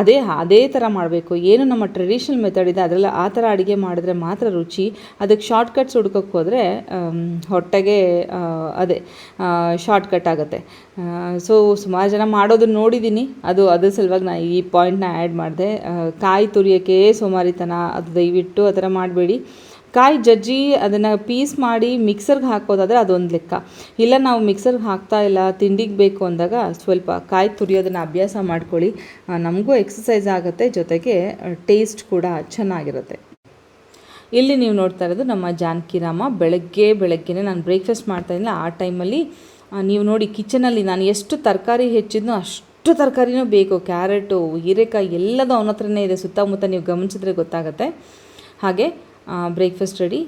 ಅದೇ ಅದೇ ಥರ ಮಾಡಬೇಕು. ಏನು ನಮ್ಮ ಟ್ರೆಡಿಷನಲ್ ಮೆಥಡ್ ಇದೆ, ಅದರಲ್ಲಿ ಆ ಥರ ಅಡುಗೆ ಮಾಡಿದ್ರೆ ಮಾತ್ರ ರುಚಿ. ಅದಕ್ಕೆ ಶಾರ್ಟ್ಕಟ್ಸ್ ಹುಡ್ಕೋಕ್ಕೆ ಹೋದರೆ ಹೊಟ್ಟೆಗೆ ಅದೇ ಶಾರ್ಟ್ಕಟ್ ಆಗುತ್ತೆ. ಸೊ ಸುಮಾರು ಜನ ಮಾಡೋದನ್ನ ನೋಡಿದ್ದೀನಿ ಅದು, ಅದ್ರ ಸಲುವಾಗಿ ನಾನು ಈ ಪಾಯಿಂಟ್ನ ಆ್ಯಡ್ ಮಾಡಿದೆ. ಕಾಯಿ ತುರಿಯೋಕ್ಕೆ ಸೋಮಾರಿತನ, ಅದು ದಯವಿಟ್ಟು ಆ ಥರ ಮಾಡಬೇಡಿ. ಕಾಯಿ ಜಜ್ಜಿ ಅದನ್ನು ಪೀಸ್ ಮಾಡಿ ಮಿಕ್ಸರ್ಗೆ ಹಾಕೋದಾದರೆ ಅದೊಂದು ಲೆಕ್ಕ. ಇಲ್ಲ ನಾವು ಮಿಕ್ಸರ್ಗೆ ಹಾಕ್ತಾ ಇಲ್ಲ, ತಿಂಡಿಗೆ ಬೇಕು ಅಂದಾಗ ಸ್ವಲ್ಪ ಕಾಯಿ ತುರಿಯೋದನ್ನು ಅಭ್ಯಾಸ ಮಾಡ್ಕೊಳ್ಳಿ. ನಮಗೂ ಎಕ್ಸಸೈಸ್ ಆಗುತ್ತೆ, ಜೊತೆಗೆ ಟೇಸ್ಟ್ ಕೂಡ ಚೆನ್ನಾಗಿರುತ್ತೆ. ಇಲ್ಲಿ ನೀವು ನೋಡ್ತಾ ಇರೋದು ನಮ್ಮ ಜಾನಕಿರಾಮ ಬೆಳಗ್ಗೆ ಬೆಳಗ್ಗೆನೇ ನಾನು ಬ್ರೇಕ್ಫಾಸ್ಟ್ ಮಾಡ್ತಾ ಆ ಟೈಮಲ್ಲಿ ನೀವು ನೋಡಿ ಕಿಚನಲ್ಲಿ ನಾನು ಎಷ್ಟು ತರಕಾರಿ ಹೆಚ್ಚಿದ್ನೋ ಅಷ್ಟು ತರಕಾರಿನೂ ಬೇಕು. ಕ್ಯಾರೆಟು, ಹೀರೆಕಾಯಿ ಎಲ್ಲದೂ ಅವನ ಹತ್ರನೇ ಇದೆ. ಸುತ್ತಮುತ್ತ ನೀವು ಗಮನಿಸಿದ್ರೆ ಗೊತ್ತಾಗುತ್ತೆ. ಹಾಗೆ ಬ್ರೇಕ್ಫಾಸ್ಟ್ ರೆಡಿ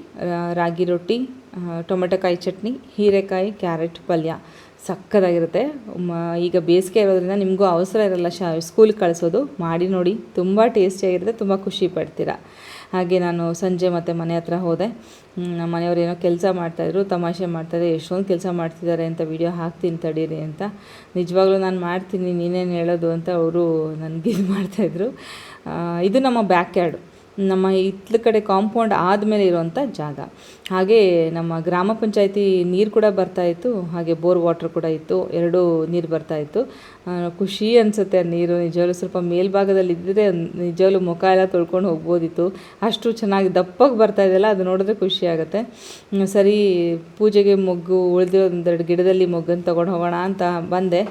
ರಾಗಿ ರೊಟ್ಟಿ ಟೊಮೆಟೊಕಾಯಿ ಟೊಮೆಟೊ ಕಾಯಿ ಚಟ್ನಿ, ಹೀರೆಕಾಯಿ, ಕ್ಯಾರೆಟ್, ಪಲ್ಯ. ಸಕ್ಕತ್ತಾಗಿರುತ್ತೆ ಮ, ಈಗ ಬೇಸಿಗೆ ಇರೋದ್ರಿಂದ ನಿಮಗೂ ಅವಸರ ಇರಲ್ಲ. ಶಾ ಸ್ಕೂಲ್ಗೆ ಕಳಿಸೋದು. ಮಾಡಿ ನೋಡಿ. ತುಂಬ ಟೇಸ್ಟಿಯಾಗಿರುತ್ತೆ ತುಂಬ ಖುಷಿ ಪಡ್ತೀರಾ. ಹಾಗೆ ನಾನು ಸಂಜೆ ಮತ್ತೆ ಮನೆ ಹತ್ರ ಹೋದೆ. ನಮ್ಮ ಮನೆಯವ್ರು ಏನೋ ಕೆಲಸ ಮಾಡ್ತಾಯಿದ್ರು ತಮಾಷೆ ಮಾಡ್ತಾರೆ ಎಷ್ಟೊಂದು ಕೆಲಸ ಮಾಡ್ತಿದ್ದಾರೆ ಅಂತ ವಿಡಿಯೋ ಹಾಕ್ತೀನಿ ತಡೀರಿ ಅಂತ. ನಿಜವಾಗ್ಲೂ ನಾನು ಮಾಡ್ತೀನಿ, ನೀನೇನು ಹೇಳೋದು ಅಂತ ಅವರು ನನಗೆ ಇದು ಮಾಡ್ತಾಯಿದ್ರು ಇದು ನಮ್ಮ ಬ್ಯಾಕ್ ಯಾರ್ಡು ನಮ್ಮ ಇತ್ಲ ಕಡೆ ಕಾಂಪೌಂಡ್ ಆದಮೇಲೆ ಇರುವಂಥ ಜಾಗ. ಹಾಗೆ ನಮ್ಮ ಗ್ರಾಮ ಪಂಚಾಯಿತಿ ನೀರು ಕೂಡ ಬರ್ತಾಯಿತ್ತು ಹಾಗೆ ಬೋರ್ ವಾಟ್ರ್ ಕೂಡ ಇತ್ತು, ಎರಡೂ ನೀರು ಬರ್ತಾಯಿತ್ತು ಇತ್ತು. ಖುಷಿ ಅನಿಸುತ್ತೆ ಆ ನೀರು, ನಿಜವಾಗ್ಲೂ ಸ್ವಲ್ಪ ಮೇಲ್ಭಾಗದಲ್ಲಿ ಇದ್ದರೆ ನಿಜವಾಗ್ಲೂ ಮುಖ ಎಲ್ಲ ತೊಳ್ಕೊಂಡು ಹೋಗ್ಬೋದಿತ್ತು. ಅಷ್ಟು ಚೆನ್ನಾಗಿ ದಪ್ಪಗೆ ಬರ್ತಾ ಇದೆಯಲ್ಲ, ಅದು ನೋಡಿದ್ರೆ ಖುಷಿ ಆಗುತ್ತೆ. ಸರಿ, ಪೂಜೆಗೆ ಮೊಗ್ಗು ಉಳಿದಿರೋ ಒಂದೆರಡು ಗಿಡದಲ್ಲಿ ಮೊಗ್ಗನ್ನು ತೊಗೊಂಡು ಹೋಗೋಣ ಅಂತ ಬಂದೆ.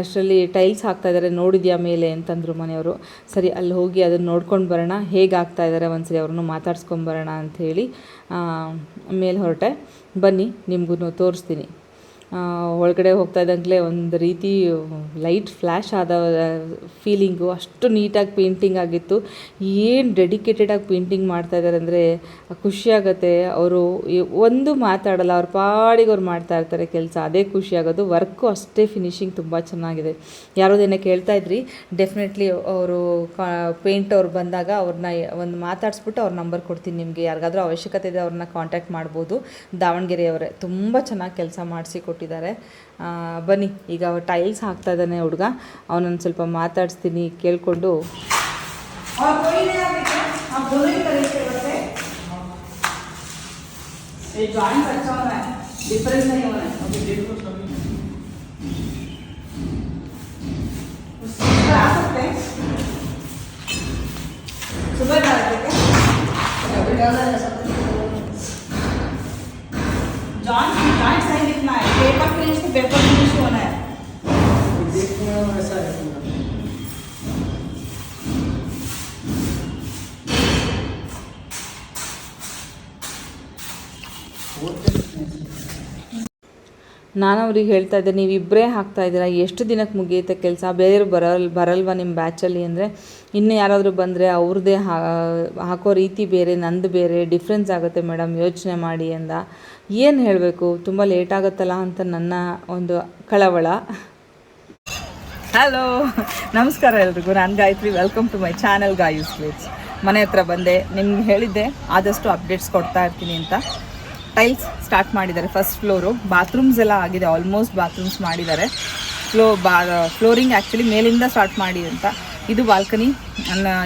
ಅಷ್ಟರಲ್ಲಿ ಟೈಲ್ಸ್ ಹಾಕ್ತಾ ಇದ್ದಾರೆ ನೋಡಿದ್ಯಾ ಮೇಲೆ ಅಂತಂದರು ಮನೆಯವರು. ಸರಿ, ಅಲ್ಲಿ ಹೋಗಿ ಅದನ್ನು ನೋಡ್ಕೊಂಡು ಬರೋಣ, ಹೇಗೆ ಆಗ್ತಾ ಇದ್ದಾರೆ ಒಂದ್ಸರಿ ಅವ್ರನ್ನೂ ಮಾತಾಡ್ಸ್ಕೊಂಬರೋಣ ಅಂಥೇಳಿ ಮೇಲೆ ಹೊರಟೆ. ಬನ್ನಿ ನಿಮಗೂ ತೋರಿಸ್ತೀನಿ. ಒಳಗಡೆ ಹೋಗ್ತಾ ಇದ್ದಂಗಲೇ ಒಂದು ರೀತಿ ಲೈಟ್ ಫ್ಲ್ಯಾಶ್ ಆದ ಫೀಲಿಂಗು. ಅಷ್ಟು ನೀಟಾಗಿ ಪೇಂಟಿಂಗ್ ಆಗಿತ್ತು. ಏನು ಡೆಡಿಕೇಟೆಡಾಗಿ ಪೇಂಟಿಂಗ್ ಮಾಡ್ತಾ ಇದ್ದಾರೆ ಅಂದರೆ ಖುಷಿಯಾಗತ್ತೆ ಅವರು ಒಂದು ಮಾತಾಡಲ್ಲ, ಅವ್ರ ಪಾಡಿಗೆ ಅವ್ರು ಮಾಡ್ತಾ ಇರ್ತಾರೆ ಕೆಲಸ. ಅದೇ ಖುಷಿಯಾಗೋದು ವರ್ಕು ಅಷ್ಟೇ ಫಿನಿಶಿಂಗ್ ತುಂಬ ಚೆನ್ನಾಗಿದೆ. ಯಾರೋದೇನೋ ಕೇಳ್ತಾ ಇದ್ರಿ, ಡೆಫಿನೆಟ್ಲಿ ಅವರು ಪೇಂಟ್ ಅವ್ರು ಬಂದಾಗ ಅವ್ರನ್ನ ಒಂದು ಮಾತಾಡಿಸ್ಬಿಟ್ಟು ಅವ್ರ ನಂಬರ್ ಕೊಡ್ತೀನಿ ನಿಮಗೆ. ಯಾರಿಗಾದ್ರೂ ಅವಶ್ಯಕತೆ ಇದೆ ಅವ್ರನ್ನ ಕಾಂಟ್ಯಾಕ್ಟ್ ಮಾಡ್ಬೋದು. ದಾವಣಗೆರೆಯವರೇ. ತುಂಬ ಚೆನ್ನಾಗಿ ಕೆಲಸ ಮಾಡಿಸಿ ಕೊಟ್ಟಿದ್ದಾರೆ. ಬನ್ನಿ ಈಗ ಅವ ಟೈಲ್ಸ್ ಹಾಕ್ತಾ ಇದ್ದಾನೆ ಹುಡುಗ. ಅವನನ್ನು ಸ್ವಲ್ಪ ಮಾತಾಡಿಸ್ತೀನಿ ಕೇಳಿಕೊಂಡು. ಡಿಫರೆನ್ಸ್ ನಾನು ಅವ್ರಿಗೆ ಹೇಳ್ತಾ ಇದ್ದೆ, ನೀವು ಇಬ್ಬರೇ ಹಾಕ್ತಾ ಇದ್ದೀರಾ? ಎಷ್ಟು ದಿನಕ್ಕೆ ಮುಗಿಯುತ್ತೆ ಕೆಲಸ? ಬೇರೆಯವ್ರು ಬರಲ್, ಬರಲ್ವಾ ನಿಮ್ಮ ಬ್ಯಾಚಲ್ಲಿ ಅಂದರೆ, ಇನ್ನು ಯಾರಾದರೂ ಬಂದರೆ ಅವ್ರದ್ದೇ ಹಾಕೋ ರೀತಿ ಬೇರೆ, ನಂದು ಬೇರೆ ಡಿಫ್ರೆನ್ಸ್ ಆಗುತ್ತೆ ಮೇಡಮ್, ಯೋಚನೆ ಮಾಡಿ ಅಂದ. ಏನು ಹೇಳಬೇಕು? ತುಂಬ ಲೇಟ್ ಆಗುತ್ತಲ್ಲ ಅಂತ ನನ್ನ ಒಂದು ಕಳವಳ. ಹಲೋ ನಮಸ್ಕಾರ ಎಲ್ರಿಗೂ. ನಾನು Gayatri. Welcome to my channel Gayu's ಮನೆ ಹತ್ರ ಬಂದೆ. ನಿಮ್ಗೆ ಹೇಳಿದ್ದೆ. ಆದಷ್ಟು ಅಪ್ಡೇಟ್ಸ್ ಕೊಡ್ತಾ ಇರ್ತೀನಿ ಅಂತ. ಟೈಲ್ಸ್ ಸ್ಟಾರ್ಟ್ ಮಾಡಿದ್ದಾರೆ ಫಸ್ಟ್ ಫ್ಲೋರು. ಬಾತ್ರೂಮ್ಸ್ ಎಲ್ಲ ಆಗಿದೆ, ಆಲ್ಮೋಸ್ಟ್ ಬಾತ್ರೂಮ್ಸ್ ಮಾಡಿದ್ದಾರೆ. ಫ್ಲೋ, ಬಾ, ಫ್ಲೋರಿಂಗ್ ಆ್ಯಕ್ಚುಲಿ ಮೇಲಿಂದ ಸ್ಟಾರ್ಟ್ ಮಾಡಿ ಅಂತ. ಇದು ಬಾಲ್ಕನಿ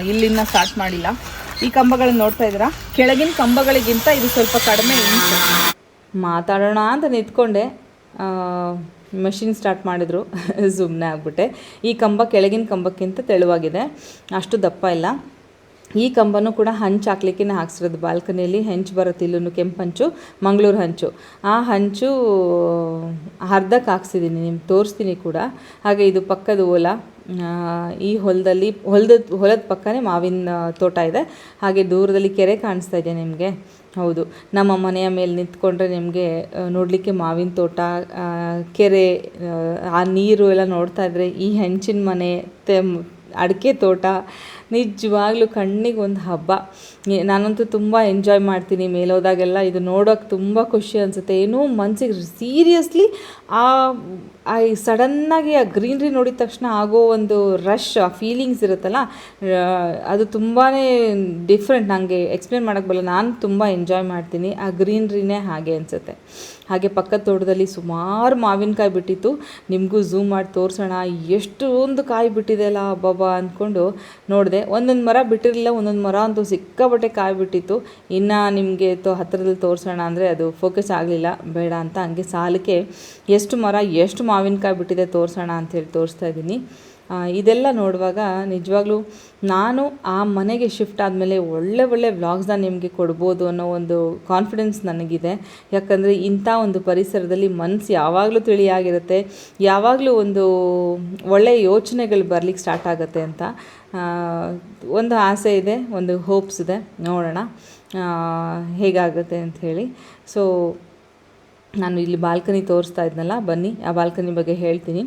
ಇಲ್ಲಿಂದ ಸ್ಟಾರ್ಟ್ ಮಾಡಿಲ್ಲ. ಈ ಕಂಬಗಳನ್ನ ನೋಡ್ತಾ ಇದ್ದೀರಾ? ಕೆಳಗಿನ ಕಂಬಗಳಿಗಿಂತ ಇದು ಸ್ವಲ್ಪ ಕಡಿಮೆ ಮಾತಾಡೋಣ ಅಂತ ನಿಂತ್ಕೊಂಡೆ. ಮಷಿನ್ ಸ್ಟಾರ್ಟ್ ಮಾಡಿದ್ರು. ಸುಮ್ಮನೆ ಆಗ್ಬಿಟ್ಟೆ. ಈ ಕಂಬ ಕೆಳಗಿನ ಕಂಬಕ್ಕಿಂತ ತೆಳುವಾಗಿದೆ. ಅಷ್ಟು ದಪ್ಪ ಇಲ್ಲ. ಈ ಕಂಬನೂ ಕೂಡ ಹಂಚು ಹಾಕ್ಲಿಕ್ಕೆ ಹಾಕ್ಸಿರೋದು ಬಾಲ್ಕನಿಯಲ್ಲಿ. ಹೆಂಚು ಬರುತ್ತೆ ಇಲ್ಲೂ ಕೆಂಪು ಹಂಚು ಮಂಗಳೂರು ಹಂಚು. ಆ ಹಂಚು ಅರ್ಧಕ್ಕೆ ಹಾಕ್ಸಿದ್ದೀನಿ ನಿಮ್ಗೆ ತೋರಿಸ್ತೀನಿ ಕೂಡ. ಹಾಗೆ ಇದು ಪಕ್ಕದ ಹೊಲ ಈ ಹೊಲದಲ್ಲಿ ಹೊಲದ ಹೊಲದ ಪಕ್ಕನೇ ಮಾವಿನ ತೋಟ ಇದೆ. ಹಾಗೆ ದೂರದಲ್ಲಿ ಕೆರೆ ಕಾಣಿಸ್ತಾ ಇದೆ ನಿಮಗೆ. ಹೌದು. ನಮ್ಮ ಮನೆಯ ಮೇಲೆ ನಿಂತ್ಕೊಂಡ್ರೆ ನಿಮಗೆ ನೋಡಲಿಕ್ಕೆ ಮಾವಿನ ತೋಟ ಕೆರೆ ಆ, ನೀರು ಎಲ್ಲ ನೋಡ್ತಾ ಇದ್ರೆ ಈ ಹೆಂಚಿನ ಮನೆ ಅಡಿಕೆ ತೋಟ, ನಿಜವಾಗ್ಲೂ ಕಣ್ಣಿಗೆ ಒಂದು ಹಬ್ಬ. ನಾನಂತೂ ತುಂಬ ಎಂಜಾಯ್ ಮಾಡ್ತೀನಿ ಮೇಲೋದಾಗೆಲ್ಲ. ಇದು ನೋಡೋಕೆ ತುಂಬ ಖುಷಿ ಅನಿಸುತ್ತೆ. ಏನೋ ಮನಸ್ಸಿಗೆ ಸೀರಿಯಸ್ಲಿ ಆ ಆ ಸಡನ್ನಾಗಿ ಆ ಗ್ರೀನ್ರಿ ನೋಡಿದ ತಕ್ಷಣ ಆಗೋ ಒಂದು ರಶ್ ಆ ಫೀಲಿಂಗ್ಸ್ ಇರುತ್ತಲ್ಲ ಅದು ತುಂಬಾ ಡಿಫ್ರೆಂಟ್ ನನಗೆ ಎಕ್ಸ್ಪ್ಲೇನ್ ಮಾಡೋಕ್ಕೆ ಬರಲ್ಲ. ನಾನು ತುಂಬ ಎಂಜಾಯ್ ಮಾಡ್ತೀನಿ. ಆ ಗ್ರೀನ್ರಿನೇ ಹಾಗೆ ಅನಿಸುತ್ತೆ. ಹಾಗೆ ಪಕ್ಕದ ತೋಟದಲ್ಲಿ ಸುಮಾರು ಮಾವಿನಕಾಯಿ ಬಿಟ್ಟಿತ್ತು. ನಿಮಗೂ ಝೂಮ್ ಮಾಡಿ ತೋರಿಸೋಣ. ಎಷ್ಟೊಂದು ಕಾಯಿ ಬಿಟ್ಟಿದೆಯಲ್ಲ ಅಬ್ಬಬ್ಬಾ ಅಂದ್ಕೊಂಡು ನೋಡಿದೆ. ಒಂದೊಂದು ಮರ ಬಿಟ್ಟಿರಲಿಲ್ಲ, ಒಂದೊಂದು ಮರ ಅಂತೂ ಸಿಕ್ಕಾಪಟ್ಟೆ ಕಾಯಿ ಬಿಟ್ಟಿತ್ತು. ಇನ್ನು ನಿಮಗೆ ತೋ ಹತ್ತಿರದಲ್ಲಿ ತೋರಿಸೋಣ ಅಂದರೆ ಅದು ಫೋಕಸ್ ಆಗಲಿಲ್ಲ. ಬೇಡ ಅಂತ ಹಂಗೆ ಸಾಲಕ್ಕೆ ಎಷ್ಟು ಮರ, ಎಷ್ಟು ಮಾವಿನಕಾಯಿ ಬಿಟ್ಟಿದೆ ತೋರಿಸೋಣ ಅಂತೇಳಿ ತೋರಿಸ್ತಾ ಇದ್ದೀನಿ. ಇದೆಲ್ಲ ನೋಡುವಾಗ ನಿಜವಾಗ್ಲೂ ನಾನು ಆ ಮನೆಗೆ ಶಿಫ್ಟ್ ಆದಮೇಲೆ ಒಳ್ಳೆ ಒಳ್ಳೆ ವ್ಲಾಗ್ಸ್ನ ನಿಮಗೆ ಕೊಡ್ಬೋದು ಅನ್ನೋ ಒಂದು ಕಾನ್ಫಿಡೆನ್ಸ್ ನನಗಿದೆ. ಯಾಕಂದರೆ ಇಂಥ ಒಂದು ಪರಿಸರದಲ್ಲಿ ಮನಸ್ಸು ಯಾವಾಗಲೂ ತಿಳಿಯಾಗಿರುತ್ತೆ, ಯಾವಾಗಲೂ ಒಂದು ಒಳ್ಳೆಯ ಯೋಚನೆಗಳು ಬರಲಿಕ್ಕೆ ಸ್ಟಾರ್ಟ್ ಆಗುತ್ತೆ ಅಂತ. ಒಂದು ಆಸೆ ಇದೆ, ಒಂದು ಹೋಪ್ಸ್ ಇದೆ. ನೋಡೋಣ ಹೇಗಾಗುತ್ತೆ ಅಂತ ಹೇಳಿ. ಸೊ ನಾನು ಇಲ್ಲಿ ಬಾಲ್ಕನಿ ತೋರಿಸ್ತಾ ಇದ್ನಲ್ಲ, ಬನ್ನಿ, ಆ ಬಾಲ್ಕನಿ ಬಗ್ಗೆ ಹೇಳ್ತೀನಿ.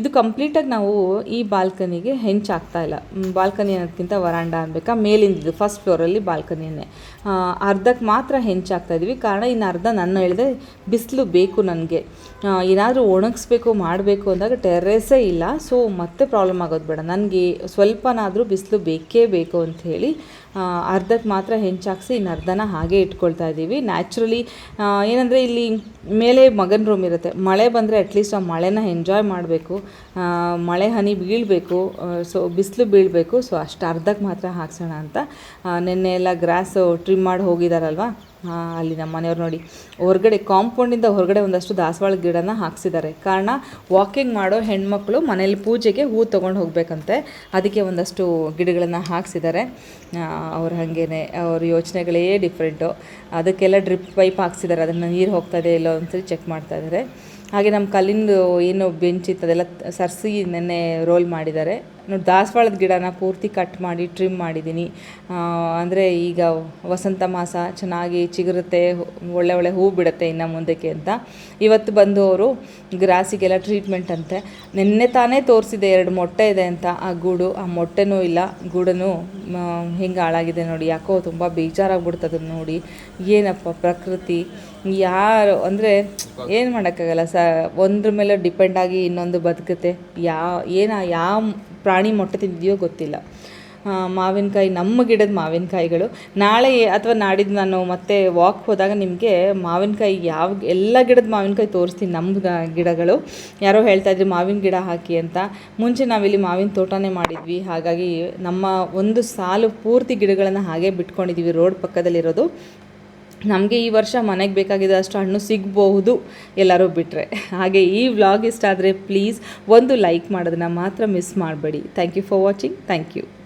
ಇದು ಕಂಪ್ಲೀಟಾಗಿ ನಾವು ಈ ಬಾಲ್ಕನಿಗೆ ಹೆಂಚು ಹಾಕ್ತಾ ಇಲ್ಲ. ಬಾಲ್ಕನಿ ಅನ್ನೋದಕ್ಕಿಂತ ವರಾಂಡ ಅನ್ಬೇಕಾ? ಮೇಲಿಂದಿದ್ದು ಫಸ್ಟ್ ಫ್ಲೋರಲ್ಲಿ ಬಾಲ್ಕನಿಯನ್ನೇ. ಅರ್ಧಕ್ಕೆ ಮಾತ್ರ ಹೆಂಚಾಗ್ತಾ ಇದ್ವಿ. ಕಾರಣ ಇನ್ನು ಅರ್ಧ ನನ್ನ ಹೇಳಿದೆ ಬಿಸಿಲು ಬೇಕು ನನಗೆ. ಏನಾದರೂ ಒಣಗಿಸ್ಬೇಕು, ಮಾಡಬೇಕು ಅಂದಾಗ ಟೆರ್ರೇಸೇ ಇಲ್ಲ. ಸೊ ಮತ್ತೆ ಪ್ರಾಬ್ಲಮ್ ಆಗೋದು ಬೇಡ. ನನಗೆ ಸ್ವಲ್ಪನಾದರೂ ಬಿಸಿಲು ಬೇಕೇ ಬೇಕು ಅಂತ ಹೇಳಿ ಅರ್ಧಕ್ಕೆ ಮಾತ್ರ ಹೆಂಚಾಕ್ಸಿ ಇನ್ನು ಅರ್ಧನ ಹಾಗೆ ಇಟ್ಕೊಳ್ತಾ ಇದ್ದೀವಿ. ನ್ಯಾಚುರಲಿ ಏನಂದರೆ ಇಲ್ಲಿ ಮೇಲೆ ಮಗನ ರೂಮ್ ಇರುತ್ತೆ. ಮಳೆ ಬಂದರೆ ಅಟ್ಲೀಸ್ಟ್ ಆ ಮಳೆನ ಎಂಜಾಯ್ ಮಾಡಬೇಕು. ಮಳೆ ಹನಿ ಬೀಳಬೇಕು. ಸೊ ಬಿಸಿಲು ಬೀಳಬೇಕು. ಸೊ ಅಷ್ಟು ಅರ್ಧಕ್ಕೆ ಮಾತ್ರ ಹಾಕ್ಸೋಣ ಅಂತ. ನಿನ್ನೆ ಎಲ್ಲ ಗ್ರಾಸು ಟ್ರಿಮ್ ಮಾಡಿ ಹೋಗಿದಾರಲ್ವ? ಆ, ಅಲ್ಲಿ ನಮ್ಮ ಮನೆಯವ್ರು ನೋಡಿ. ಹೊರಗಡೆ ಕಾಂಪೌಂಡಿಂದ ಹೊರಗಡೆ ಒಂದಷ್ಟು ದಾಸವಾಳ ಗಿಡನ ಹಾಕ್ಸಿದ್ದಾರೆ. ಕಾರಣ ವಾಕಿಂಗ್ ಮಾಡೋ ಹೆಣ್ಮಕ್ಳು ಮನೇಲಿ ಪೂಜೆಗೆ ಹೂ ತೊಗೊಂಡು ಹೋಗಬೇಕಂತೆ. ಅದಕ್ಕೆ ಒಂದಷ್ಟು ಗಿಡಗಳನ್ನು ಹಾಕ್ಸಿದ್ದಾರೆ. ಅವ್ರು ಹಾಗೇನೆ ಅವ್ರ ಯೋಚನೆಗಳೇ ಡಿಫ್ರೆಂಟು ಅದಕ್ಕೆಲ್ಲ ಡ್ರಿಪ್ ಪೈಪ್ ಹಾಕ್ಸಿದ್ದಾರೆ. ಅದನ್ನು ನೀರು ಹೋಗ್ತಾ ಇಲ್ಲೋ ಅಂತೇಳಿ ಚೆಕ್ ಮಾಡ್ತಾ ಇದ್ದಾರೆ ಹಾಗೆ ನಮ್ಮ ಕಲ್ಲಿಂದು ಏನು ಬೆಂಚ್ ಇತ್ತು ಅದೆಲ್ಲ ಸರ್ಸಿ ನೆನ್ನೆ ರೋಲ್ ಮಾಡಿದ್ದಾರೆ. ನೋಡಿ ದಾಸವಾಳದ ಗಿಡನ ಪೂರ್ತಿ ಕಟ್ ಮಾಡಿ ಟ್ರಿಮ್ ಮಾಡಿದ್ದೀನಿ. ಅಂದರೆ ಈಗ ವಸಂತ ಮಾಸ ಚೆನ್ನಾಗಿ ಚಿಗುರುತ್ತೆ, ಒಳ್ಳೆ ಒಳ್ಳೆ ಹೂ ಬಿಡುತ್ತೆ ಇನ್ನು ಮುಂದಕ್ಕೆ ಅಂತ. ಇವತ್ತು ಬಂದು ಅವರು ಗ್ರಾಸಿಗೆಲ್ಲ ಟ್ರೀಟ್ಮೆಂಟ್ ಅಂತೆ. ನಿನ್ನೆ ತಾನೇ ತೋರಿಸಿದೆ ಎರಡು ಮೊಟ್ಟೆ ಇದೆ ಅಂತ. ಆ ಗೂಡು, ಆ ಮೊಟ್ಟೆನೂ ಇಲ್ಲ. ಗೂಡನು ಹಿಂಗೆ ಹಾಳಾಗಿದೆ ನೋಡಿ. ಯಾಕೋ ತುಂಬ ಬೇಜಾರಾಗ್ಬಿಡ್ತದೆ ನೋಡಿ. ಏನಪ್ಪ ಪ್ರಕೃತಿ? ಯಾರು ಅಂದರೆ ಏನು ಮಾಡೋಕ್ಕಾಗಲ್ಲ ಸ ಒಂದ್ರ ಮೇಲೆ ಡಿಪೆಂಡ್ ಆಗಿ ಇನ್ನೊಂದು ಬದುಕುತ್ತೆ. ಯಾ, ಏನ, ಯಾವ ಪ್ರಾಣಿ ಮೊಟ್ಟೆ ತಿಂದಿದೆಯೋ ಗೊತ್ತಿಲ್ಲ. ಮಾವಿನಕಾಯಿ, ನಮ್ಮ ಗಿಡದ ಮಾವಿನಕಾಯಿಗಳು. ನಾಳೆ ಅಥವಾ ನಾಡಿದ್ದು ನಾನು ಮತ್ತೆ ವಾಕ್ ಹೋದಾಗ ನಿಮಗೆ ಮಾವಿನಕಾಯಿ ಯಾವ, ಎಲ್ಲ ಗಿಡದ ಮಾವಿನಕಾಯಿ ತೋರಿಸ್ತೀನಿ ನಮ್ಮ ಗಿಡಗಳು. ಯಾರೋ ಹೇಳ್ತಾ ಇದ್ರು ಮಾವಿನ ಗಿಡ ಹಾಕಿ ಅಂತ. ಮುಂಚೆ ನಾವಿಲ್ಲಿ ಮಾವಿನ ತೋಟನೇ ಮಾಡಿದ್ವಿ. ಹಾಗಾಗಿ ನಮ್ಮ ಒಂದು ಸಾಲು ಪೂರ್ತಿ ಗಿಡಗಳನ್ನು ಹಾಗೆ ಬಿಟ್ಕೊಂಡಿದ್ದೀವಿ ರೋಡ್ ಪಕ್ಕದಲ್ಲಿರೋದು. ನಮಗೆ ಈ ವರ್ಷ ಮನೆಗೆ ಬೇಕಾಗಿದ್ದಷ್ಟು ಹಣ್ಣು ಸಿಗಬಹುದು ಎಲ್ಲರೂ ಬಿಟ್ಟರೆ ಹಾಗೆ ಈ ವ್ಲಾಗ್ ಇಷ್ಟ ಆದರೆ ಪ್ಲೀಸ್ ಒಂದು ಲೈಕ್ ಮಾಡೋದನ್ನ ಮಾತ್ರ ಮಿಸ್ ಮಾಡಬೇಡಿ. Thank you for watching thank you